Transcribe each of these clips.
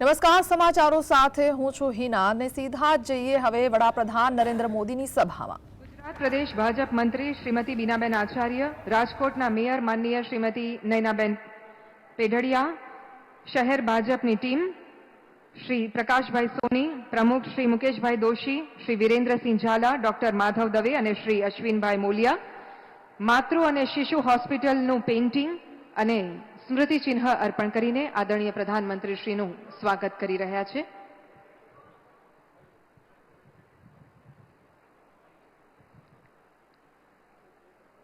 નમસ્કાર, સમાચારો સાથે હું છું હિના અને સીધા જ જઈએ હવે વડાપ્રધાન નરેન્દ્ર મોદીની સભામાં. ગુજરાત પ્રદેશ ભાજપ મંત્રી શ્રીમતી બીનાબેન આચાર્ય, રાજકોટના મેયર માનનીય શ્રીમતી નયનાબેન પેઢડિયા, શહેર ભાજપની ટીમ, શ્રી પ્રકાશભાઈ સોની, પ્રમુખ શ્રી મુકેશભાઈ દોશી, શ્રી વિરેન્દ્રસિંહ ઝાલા, ડોક્ટર માધવ દવે અને શ્રી અશ્વિનભાઈ મોલિયા. માતૃ અને શિશુ હોસ્પિટલનું પેઇન્ટિંગ અને સ્મૃતિ ચિહ્ન અર્પણ કરીને આદરણીય પ્રધાનમંત્રીશ્રીનું સ્વાગત કરી રહ્યા છે.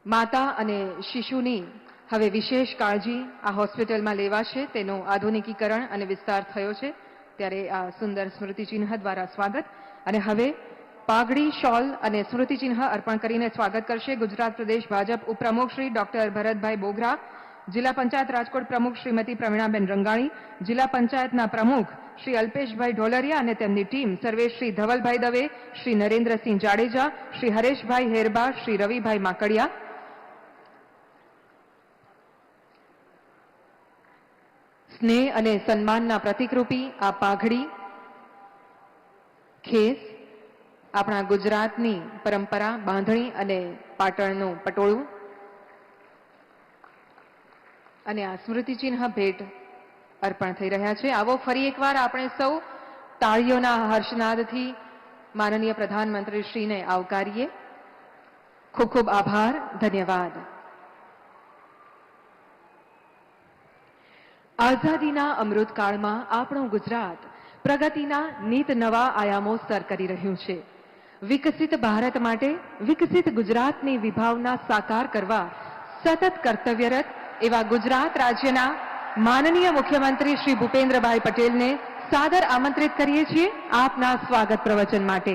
માતા અને શિશુની હવે વિશેષ કાળજી આ હોસ્પિટલમાં લેવાશે, તેનું આધુનિકીકરણ અને વિસ્તાર થયો છે. ત્યારે આ સુંદર સ્મૃતિચિહ્ન દ્વારા સ્વાગત. અને હવે પાઘડી શોલ અને સ્મૃતિચિહ્ન અર્પણ કરીને સ્વાગત કરશે ગુજરાત પ્રદેશ ભાજપ ઉપપ્રમુખ શ્રી ડોક્ટર ભરતભાઈ બોગરા. જિલ્લા પંચાયત રાજકોટ પ્રમુખ શ્રીમતી પ્રવીણાબેન રંગાણી, જિલ્લા પંચાયતના પ્રમુખ શ્રી અલ્પેશભાઈ ઢોલરિયા અને તેમની ટીમ સર્વે શ્રી ધવલભાઈ દવે, શ્રી નરેન્દ્રસિંહ જાડેજા, શ્રી હરેશભાઈ હેરબા, શ્રી રવિભાઈ માકડિયા. સ્નેહ અને સન્માનના પ્રતિકરૂપી આ પાઘડી, ખેસ, આપણા ગુજરાતની પરંપરા બાંધણી અને પાટણનું પટોળું. અને આ સ્મૃતિચિહ્ન ભેટ અર્પણ થઈ રહ્યા છે. આવો ફરી એકવાર આપણે સૌ તાળીઓના હર્ષનાદથી માનનીય પ્રધાનમંત્રીશ્રીને આવકારીએ. ખૂબ ખૂબ આભાર. ધન્યવાદ. આઝાદીના અમૃતકાળમાં આપણું ગુજરાત પ્રગતિના નીત નવા આયામો સર કરી રહ્યું છે. વિકસિત ભારત માટે વિકસિત ગુજરાતની વિભાવના સાકાર કરવા સતત કર્તવ્યરત એવા ગુજરાત રાજ્યના માનનીય મુખ્યમંત્રી શ્રી ભૂપેન્દ્રભાઈ પટેલને સાદર આમંત્રિત કરીએ છીએ આપના સ્વાગત પ્રવચન માટે.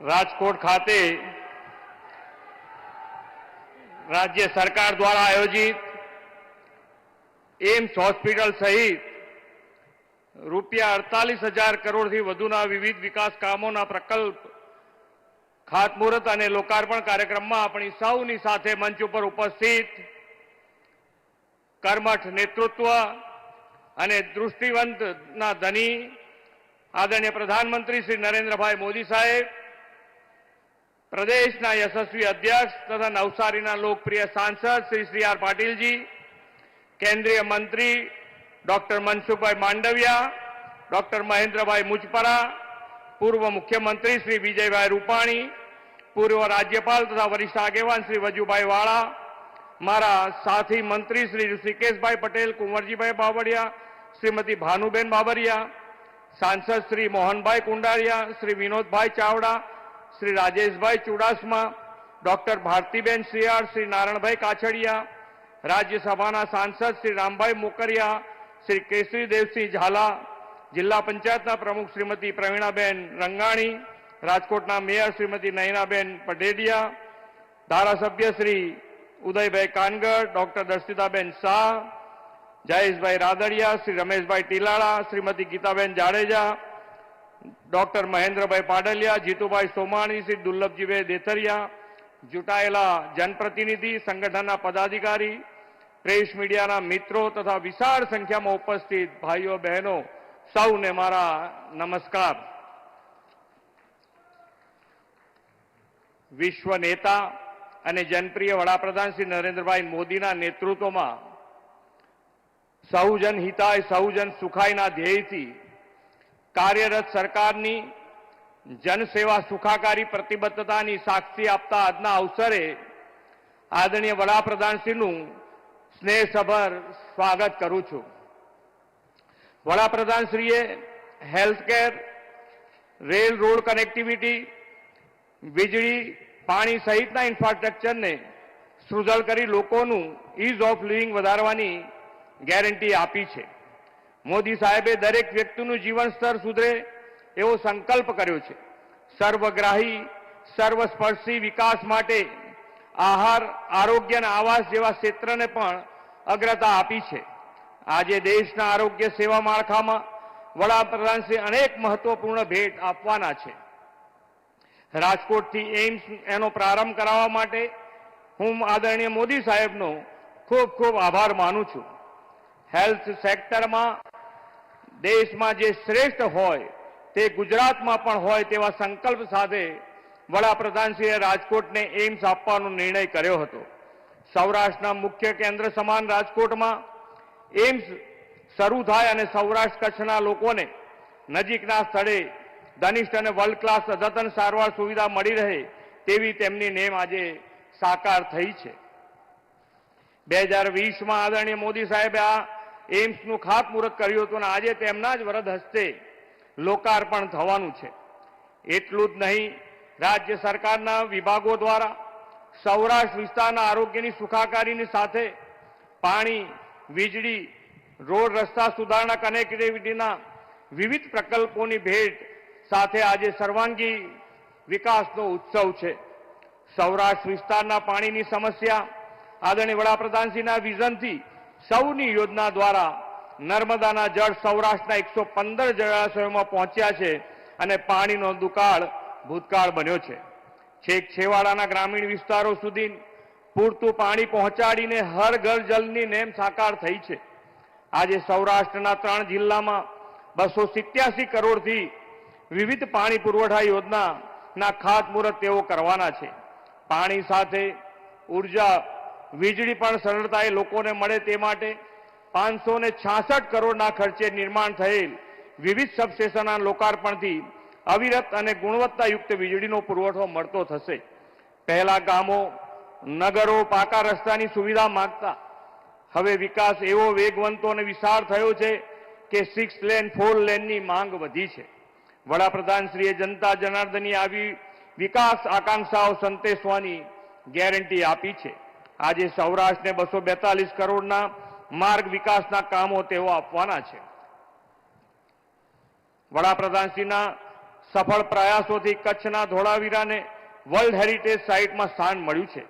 રાજકોટ ખાતે રાજ્ય સરકાર દ્વારા આયોજિત એમ્સ હોસ્પિટલ સહિત રૂપિયા અડતાલીસ હજાર કરોડથી વધુના વિવિધ વિકાસ કામોના પ્રકલ્પ, ખાતમુહૂર્ત અને લોકાર્પણ કાર્યક્રમમાં આપણી સૌની સાથે મંચ ઉપર ઉપસ્થિત કર્મઠ નેતૃત્વ અને દૃષ્ટિવંતના ધની આદરણીય પ્રધાનમંત્રી શ્રી નરેન્દ્રભાઈ મોદી સાહેબ, પ્રદેશના યશસ્વી અધ્યક્ષ તથા નવસારીના લોકપ્રિય સાંસદ શ્રી સી આર પાટીલજી કેન્દ્રીય મંત્રી ડોક્ટર મનસુખભાઈ માંડવિયા, ડોક્ટર મહેન્દ્રભાઈ મુજપરા, પૂર્વ મુખ્યમંત્રી શ્રી વિજયભાઈ રૂપાણી, પૂર્વ રાજ્યપાલ તથા વરિષ્ઠ આગેવાન શ્રી વજુભાઈ વાળા, મારા સાથી મંત્રી શ્રી ઋષિકેશભાઈ પટેલ, કુંવરજીભાઈ બાવળિયા, શ્રીમતી ભાનુબેન બાબરિયા સાંસદ શ્રી મોહનભાઈ કુંડારિયા શ્રી વિનોદભાઈ ચાવડા, શ્રી રાજેશભાઈ ચુડાસમા, ડોક્ટર ભારતીબેન શિયાળ, શ્રી નારણભાઈ કાછડિયા રાજ્યસભાના સાંસદ શ્રી રામભાઈ મોકરિયા શ્રી કેસરી દેવસિંહ ઝાલા જિલ્લા પંચાયતના પ્રમુખ શ્રીમતી પ્રવીણાબેન રંગાણી રાજકોટના મેયર શ્રીમતી નયનાબેન પઢેડિયા ધારાસભ્ય શ્રી ઉદયભાઈ કાનગડ ડોક્ટર દર્શિતાબેન શાહ જયેશભાઈ રાદડિયા શ્રી રમેશભાઈ ટીલાળા શ્રીમતી ગીતાબેન જાડેજા ડોક્ટર મહેન્દ્રભાઈ પાડલિયા જીતુભાઈ સોમાણી શ્રી દુર્લભજીભાઈ દેથરિયા ચૂંટાયેલા જનપ્રતિનિધિ, સંગઠનના પદાધિકારી, પ્રેસ મીડિયાના મિત્રો તથા વિશાળ સંખ્યામાં ઉપસ્થિત ભાઈઓ, બહેનો, સૌને મારા નમસ્કાર. વિશ્વ નેતા અને જનપ્રિય વડાપ્રધાન શ્રી નરેન્દ્રભાઈ મોદીના નેતૃત્વમાં સૌજન હિતાય, સૌજન સુખાયના ધ્યેયથી કાર્યરત સરકારની જનસેવા સુખાકારી, પ્રતિબદ્ધતાની સાક્ષી આપતા આજના અવસરે આદરણીય વડાપ્રધાનશ્રીનું સ્નેહસભર સ્વાગત કરું છું. વડાપ્રધાનશ્રીએ હેલ્થકેર રેલ રોડ કનેક્ટિવિટી, વીજળી, પાણી સહિતના ઇન્ફ્રાસ્ટ્રક્ચરને સૃજળ કરી લોકોનું ઇઝ ઓફ લિવિંગ વધારવાની ગેરંટી આપી છે. મોદી સાહેબે દરેક વ્યક્તિનું જીવન સ્તર સુધરે એવો સંકલ્પ કર્યો છે. સર્વગ્રાહી, સર્વસ્પર્શી વિકાસ માટે આહાર, આરોગ્ય અને આવાસ જેવા ક્ષેત્રને પણ અગ્રતા આપી છે. આજે દેશના આરોગ્ય સેવા માળખામાં વડાપ્રધાનશ્રી અનેક મહત્વપૂર્ણ ભેટ આપવાના છે. રાજકોટથી એમ્સ એનો પ્રારંભ કરાવવા માટે હું આદરણીય મોદી સાહેબનો ખૂબ ખૂબ આભાર માનું છું. હેલ્થ સેક્ટરમાં દેશમાં જે શ્રેષ્ઠ હોય તે ગુજરાતમાં પણ હોય તેવા સંકલ્પ સાથે વડાપ્રધાનશ્રીએ રાજકોટને એમ્સ આપવાનો નિર્ણય કર્યો હતો. સૌરાષ્ટ્રના મુખ્ય કેન્દ્ર સમાન રાજકોટમાં એમ્સ શરૂ થાય અને સૌરાષ્ટ્ર કચ્છના લોકોને નજીકના સ્થળે ધનિષ્ઠ અને વર્લ્ડ ક્લાસ અદ્યતન સારવાર સુવિધા મળી રહે તેવી તેમની નેમ આજે સાકાર થઈ છે. બે હજાર વીસમાં આદરણીય મોદી સાહેબે આ એમ્સનું ખાતમુહૂર્ત કર્યું હતું અને આજે તેમના જ વરદ હસ્તે લોકાર્પણ થવાનું છે. એટલું જ નહીં, રાજ્ય સરકારના વિભાગો દ્વારા સૌરાષ્ટ્ર વિસ્તારના આરોગ્યની સુખાકારીની સાથે પાણી, વીજળી, રોડ રસ્તા સુધારણા, કનેક્ટિવિટીના વિવિધ પ્રકલ્પોની ભેટ સાથે આજે સર્વાંગી વિકાસનો ઉત્સવ છે. સૌરાષ્ટ્ર વિસ્તારના પાણીની સમસ્યા આદરણીય વડાપ્રધાનશ્રીના વિઝનથી સૌની યોજના દ્વારા નર્મદાના જળ સૌરાષ્ટ્રના એકસો પંદર જળાશયોમાં પહોંચ્યા છે અને પાણીનો દુકાળ ભૂતકાળ બન્યો છે. છેક છેવાડાના ગ્રામીણ વિસ્તારો સુધી પૂરતું પાણી પહોંચાડીને હર ઘર જલની નેમ સાકાર થઈ છે. આજે સૌરાષ્ટ્રના ત્રણ જિલ્લામાં બસો સિત્યાસી કરોડથી વિવિધ પાણી પુરવઠા યોજનાના ખાતમુહૂર્ત તેઓ કરવાના છે. પાણી સાથે ઊર્જા, વીજળી પણ સરળતાએ લોકોને મળે તે માટે પાંચસો ને છાસઠ કરોડના ખર્ચે નિર્માણ થયેલ વિવિધ સબસ્ટેશનના લોકાર્પણથી અવિરત અને ગુણવત્તાયુક્ત વીજળીનો પુરવઠો મળતો થશે. પહેલા ગામો, નગરો પાકા રસ્તાની સુવિધા માંગતા. હવે વિકાસ એવો વેગવંતો અને વિશાળ થયો છે કે સિક્સ લેન ફોર લેનની માંગ વધી છે. વડાપ્રધાનશ્રીએ જનતા જનાર્દનની આવી વિકાસ આકાંક્ષાઓ સંતેશવાની ગેરંટી આપી છે. આજે સૌરાષ્ટ્રને બસો બેતાલીસ કરોડના માર્ગ વિકાસના કામો તેઓ આપવાના છે. વડાપ્રધાનશ્રીના સફળ પ્રયાસોથી કચ્છના ધોળાવીરાને વર્લ્ડ હેરિટેજ સાઇટમાં સ્થાન મળ્યું છે.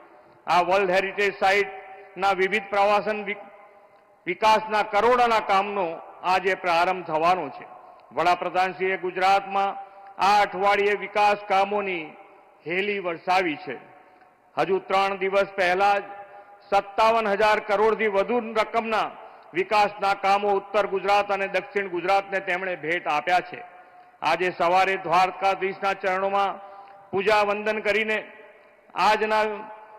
આ વર્લ્ડ હેરિટેજ સાઇટના વિવિધ પ્રવાસન વિકાસના કરોડોના કામનો આજે પ્રારંભ થવાનો છે. વડાપ્રધાનશ્રીએ ગુજરાતમાં આ અઠવાડિયે વિકાસ કામોની હેલી વરસાવી છે. હજુ ત્રણ દિવસ પહેલા જ સત્તાવન હજાર કરોડથી વધુ રકમના વિકાસના કામો ઉત્તર ગુજરાત અને દક્ષિણ ગુજરાતને તેમણે ભેટ આપ્યા છે. આજે સવારે દ્વારકાધીશના ચરણોમાં પૂજા વંદન કરીને આજના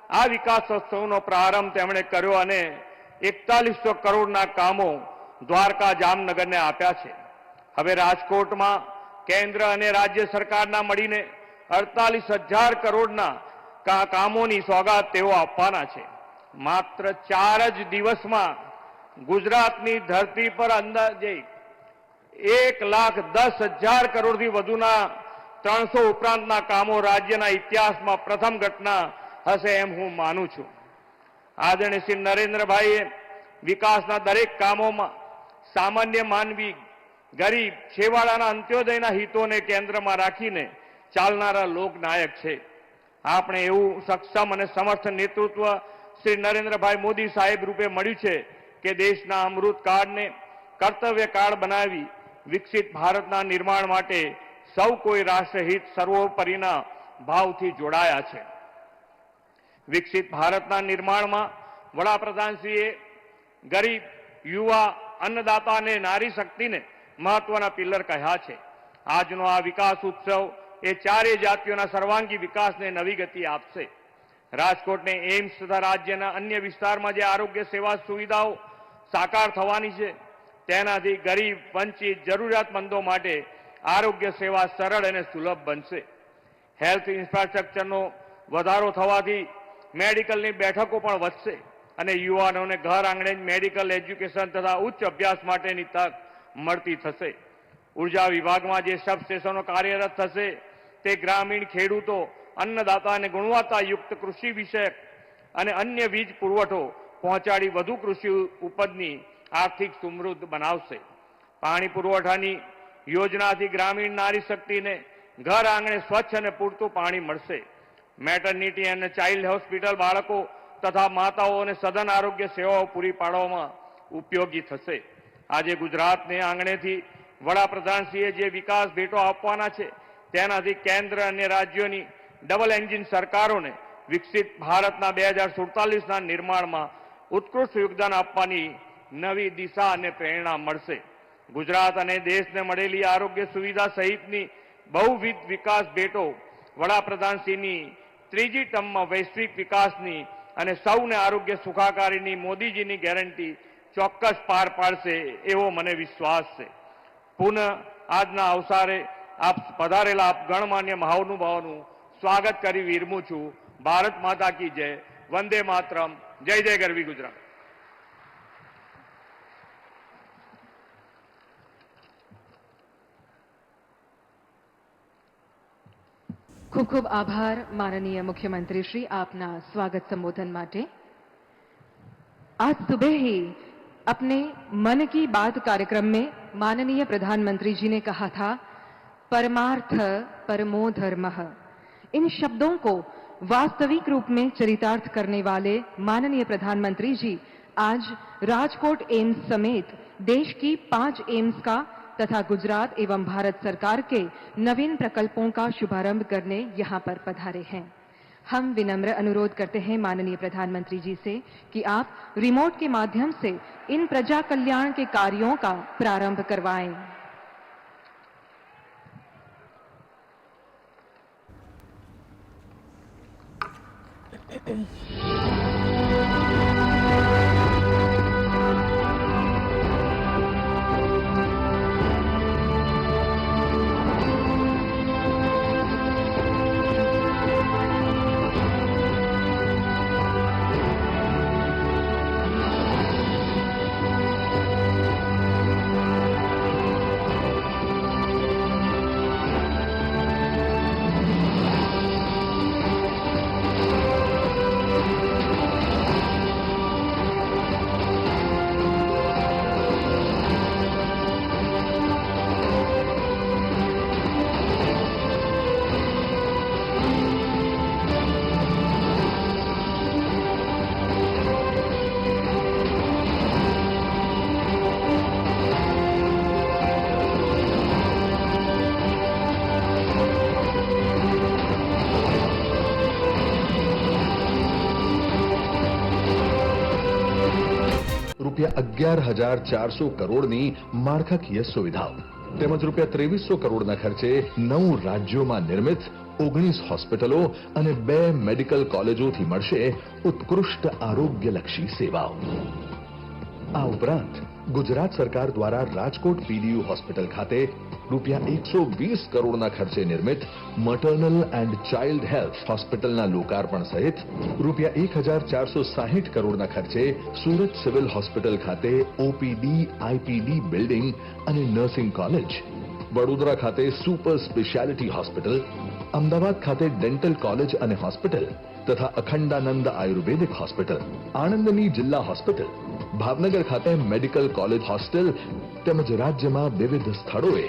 આ વિકાસોત્સવનો પ્રારંભ તેમણે કર્યો અને એકતાલીસો કરોડના કામો દ્વારકા જામનગરને આપ્યા છે. હવે રાજકોટમાં કેન્દ્ર અને રાજ્ય સરકારના મળીને અડતાલીસ હજાર કરોડના કામોની સોગાત તેઓ આપવાના છે. માત્ર ચાર જ દિવસમાં ગુજરાતની ધરતી પર અંદાજે એક લાખ દસ હજાર કરોડથી વધુના ત્રણસો ઉપરાંતના કામો રાજ્યના ઇતિહાસમાં પ્રથમ ઘટના હશે એમ હું માનું છું. આદરણીય શ્રી નરેન્દ્રભાઈએ વિકાસના દરેક કામોમાં સામાન્ય માનવી ગરીબ છેવાડાના અંત્યોદયના હિતોને કેન્દ્રમાં રાખીને ચાલનારા લોકનાયક છે. આપણે એવું સક્ષમ અને સમર્થ નેતૃત્વ શ્રી નરેન્દ્રભાઈ મોદી સાહેબ રૂપે મળ્યું છે કે દેશના અમૃત કાળને કર્તવ્ય કાળ બનાવી વિકસિત ભારતના નિર્માણ માટે સૌ કોઈ રાષ્ટ્રહિત સર્વોપરીના ભાવથી જોડાયા છે. વિકસિત ભારતના નિર્માણમાં વડાપ્રધાનશ્રીએ ગરીબ, યુવા, અન્નદાતા અને નારી શક્તિને મહત્વના પિલ્લર કહ્યા છે. આજનો આ વિકાસ ઉત્સવ એ ચારેય જાતિઓના સર્વાંગી વિકાસને નવી ગતિ આપશે. રાજકોટને એમ્સ તથા રાજ્યના અન્ય વિસ્તારમાં જે આરોગ્ય સેવા સુવિધાઓ સાકાર થવાની છે, તેનાથી ગરીબ, વંચિત, જરૂરિયાતમંદો માટે આરોગ્ય સેવા સરળ અને સુલભ બનશે. હેલ્થ ઇન્ફ્રાસ્ટ્રક્ચરનો વધારો થવાથી મેડિકલની બેઠકો પણ વધશે અને યુવાનોને ઘર આંગણે જ મેડિકલ એજ્યુકેશન તથા ઉચ્ચ અભ્યાસ માટેની તક મળતી થશે. ઊર્જા વિભાગમાં જે સબસ્ટેશનો કાર્યરત થશે, તે ગ્રામીણ ખેડૂતો અન્નદાતા અને ગુણવત્તાયુક્ત કૃષિ વિષયક અને અન્ય વીજ પુરવઠો પહોંચાડી વધુ કૃષિ ઉપજની આર્થિક સમૃદ્ધ બનાવશે. પાણી પુરવઠાની યોજનાથી ગ્રામીણ નારી શક્તિને ઘર આંગણે સ્વચ્છ અને પૂરતું પાણી મળશે. મેટર્નિટી અને ચાઇલ્ડ હોસ્પિટલ બાળકો તથા માતાઓને સઘન આરોગ્ય સેવાઓ પૂરી પાડવામાં ઉપયોગી થશે. આજે ગુજરાતને આંગણેથી વડાપ્રધાનશ્રીએ જે વિકાસ ભેટો આપવાના છે, તેનાથી કેન્દ્ર અને રાજ્યોની ડબલ એન્જિન સરકારોને વિકસિત ભારતના બે હજાર સુડતાલીસના નિર્માણમાં ઉત્કૃષ્ટ યોગદાન આપવાની નવી દિશા અને પ્રેરણા મળશે. ગુજરાત અને દેશને મળેલી આરોગ્ય સુવિધા સહિતની બહુવિધ વિકાસ ભેટો વડાપ્રધાનશ્રીની ત્રીજી ટર્મમાં વૈશ્વિક વિકાસની અને સૌને આરોગ્ય સુખાકારીની મોદીજીની ગેરંટી ચોક્કસ પાર પાડશે એવો મને વિશ્વાસ છે. પુનઃ આજના અવસારે આપ પધારેલા આપ ગણમાન્ય મહાનુભાવોનું સ્વાગત કરી વિરમું છું ભારત માતા કી જય વંદે માતરમ જય જય ગરવી ગુજરાત ખૂબ ખૂબ આભાર માનનીય मुख्यमंत्री श्री आपना स्वागत संबोधन માટે आज सुबह ही अपने मन की बात कार्यक्रम में माननीय प्रधानमंत्री जी ने कहा था परमार्थ परमो धर्म इन शब्दों को वास्तविक रूप में चरितार्थ करने वाले माननीय प्रधानमंत्री जी आज राजकोट एम्स समेत देश की पाँच एम्स का तथा गुजरात एवं भारत सरकार के नवीन प्रकल्पों का शुभारंभ करने यहाँ पर पधारे हैं। हम विनम्र अनुरोध करते हैं माननीय प्रधानमंत्री जी से कि आप रिमोट के माध्यम से इन प्रजा कल्याण के कार्यों का प्रारंभ करवाएँ। રૂપિયા અગિયાર હજાર ચારસો કરોડની માળખાકીય સુવિધાઓ. તેમજ રૂપિયા ત્રેવીસો કરોડના ખર્ચે નવ રાજ્યોમાં નિર્મિત ઓગણીસ હોસ્પિટલો અને બે મેડિકલ કોલેજોથી મળશે ઉત્કૃષ્ટ આરોગ્યલક્ષી સેવાઓ. આ ઉપરાંત ગુજરાત સરકાર દ્વારા રાજકોટ પીડીયુ હોસ્પિટલ ખાતે રૂપિયા એકસો વીસ કરોડના ખર્ચે નિર્મિત મટર્નલ એન્ડ ચાઇલ્ડ હેલ્થ હોસ્પિટલના લોકાર્પણ સહિત રૂપિયા એક હજાર ચારસો સાહીઠ કરોડના ખર્ચે સુરત સિવિલ હોસ્પિટલ ખાતે ઓપીડી આઈપીડી બિલ્ડિંગ અને નર્સિંગ કોલેજ વડોદરા ખાતે સુપર સ્પેશિયાલિટી હોસ્પિટલ અમદાવાદ ખાતે ડેન્ટલ કોલેજ અને હોસ્પિટલ તથા અખંડાનંદ આયુર્વેદિક હોસ્પિટલ, આણંદની જિલ્લા હોસ્પિટલ, ભાવનગર ખાતે મેડિકલ કોલેજ હોસ્ટેલ તેમજ રાજ્યમાં વિવિધ સ્થળોએ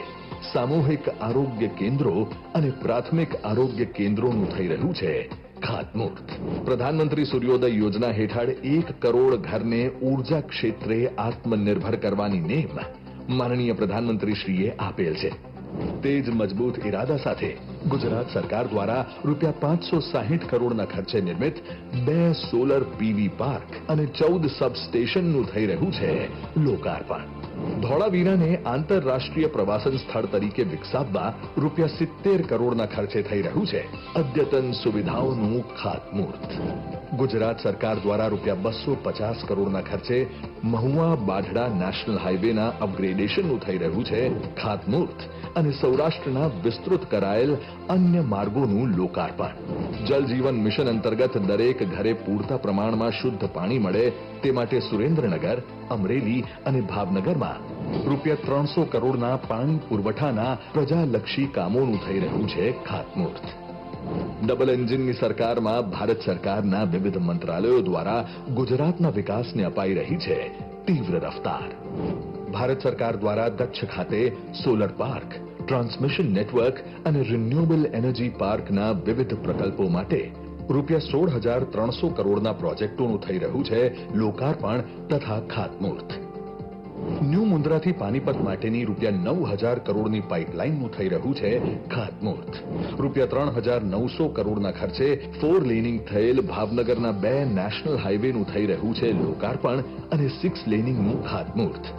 સામૂહિક આરોગ્ય કેન્દ્રો અને પ્રાથમિક આરોગ્ય કેન્દ્રોનું થઈ રહ્યું છે. ખાતમુહૂર્ત. પ્રધાનમંત્રી સૂર્યોદય યોજના હેઠળ એક કરોડ ઘરને ઊર્જા ક્ષેત્રે આત્મનિર્ભર કરવાની નેમ માનનીય પ્રધાનમંત્રીશ્રીએ આપેલ છે. તે જ મજબૂત ઇરાદા સાથે ગુજરાત સરકાર દ્વારા રૂપિયા પાંચસો સાહીઠ કરોડના ખર્ચે નિર્મિત બે સોલર પીવી પાર્ક અને ચૌદ સબસ્ટેશનનું થઈ રહ્યું છે લોકાર્પણ. ધોળાવીરાને આંતરરાષ્ટ્રીય પ્રવાસન સ્થળ તરીકે વિકસાવવા રૂપિયા સિત્તેર કરોડના ખર્ચે થઈ રહ્યું છે. અદ્યતન સુવિધાઓનું ખાતમુહૂર્ત. ગુજરાત સરકાર દ્વારા રૂપિયા બસો પચાસ કરોડના ખર્ચે મહુવા બાઢડા નેશનલ હાઈવેના અપગ્રેડેશનનું થઈ રહ્યું છે ખાતમુહૂર્ત. અને સૌરાષ્ટ્રના વિસ્તૃત કરાયેલ અન્ય માર્ગોનું લોકાર્પણ. જલ જીવન મિશન અંતર્ગત દરેક ઘરે પૂરતા પ્રમાણમાં શુદ્ધ પાણી મળે તે માટે સુરેન્દ્રનગર, અમરેલી અને ભાવનગરમાં રૂપિયા ત્રણસો કરોડના પાણી પુરવઠાના પ્રજાલક્ષી કામોનું થઈ રહ્યું છે ખાતમુહૂર્ત. ડબલ એન્જિનની સરકારમાં ભારત સરકારના વિવિધ મંત્રાલયો દ્વારા ગુજરાતના વિકાસને અપાઈ રહી છે તીવ્ર રફતાર. ભારત સરકાર દ્વારા દક્ષ ખાતે સોલર પાર્ક, ટ્રાન્સમિશન નેટવર્ક અને રિન્યુએબલ એનર્જી પાર્કના વિવિધ પ્રકલ્પો માટે રૂપિયા સોળ હજાર ત્રણસો કરોડના પ્રોજેક્ટોનું થઈ રહ્યું છે લોકાર્પણ તથા ખાતમુહૂર્ત. ન્યૂ મુન્દ્રાથી પાનીપત માટેની રૂપિયા નવ હજાર કરોડની પાઇપલાઇનનું થઈ રહ્યું છે ખાતમુહૂર્ત રૂપિયા ત્રણ હજાર નવસો કરોડના ખર્ચે ફોર લેનિંગ થયેલ ભાવનગરના બે નેશનલ હાઈવેનું થઈ રહ્યું છે લોકાર્પણ અને સિક્સ લેનિંગનું ખાતમુહૂર્ત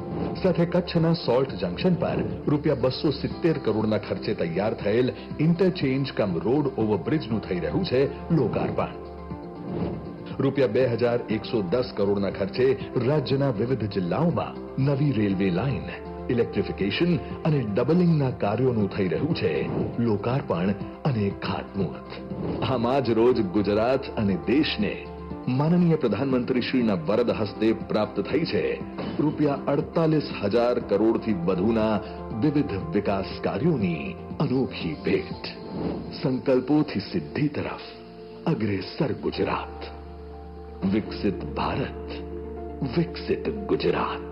સાથે કચ્છના સોલ્ટ જંકશન પર રૂપિયા બસો સિત્તેર કરોડના ખર્ચે તૈયાર થયેલ ઇન્ટરચેન્જ કમ રોડ ઓવરબ્રિજનું થઈ રહ્યું છે લોકાર્પણ. રૂપિયા બે હજાર એકસો દસ કરોડના ખર્ચે રાજ્યના વિવિધ જિલ્લાઓમાં નવી રેલવે લાઇન ઇલેક્ટ્રિફિકેશન અને ડબલિંગના કાર્યોનું થઈ રહ્યું છે. લોકાર્પણ અને ખાતમુહૂર્ત. આમાં જ રોજ ગુજરાત અને દેશને માનનીય પ્રધાનમંત્રી શ્રીના વરદ હસ્તે પ્રાપ્ત થઈ છે. રૂપિયા અડતાલીસ હજાર કરોડથી વધુના વિવિધ વિકાસ કાર્યોની અનોખી ભેટ. સંકલ્પોથી સિદ્ધિ તરફ, અગ્રેસર ગુજરાત. વિકસિત ભારત, વિકસિત ગુજરાત.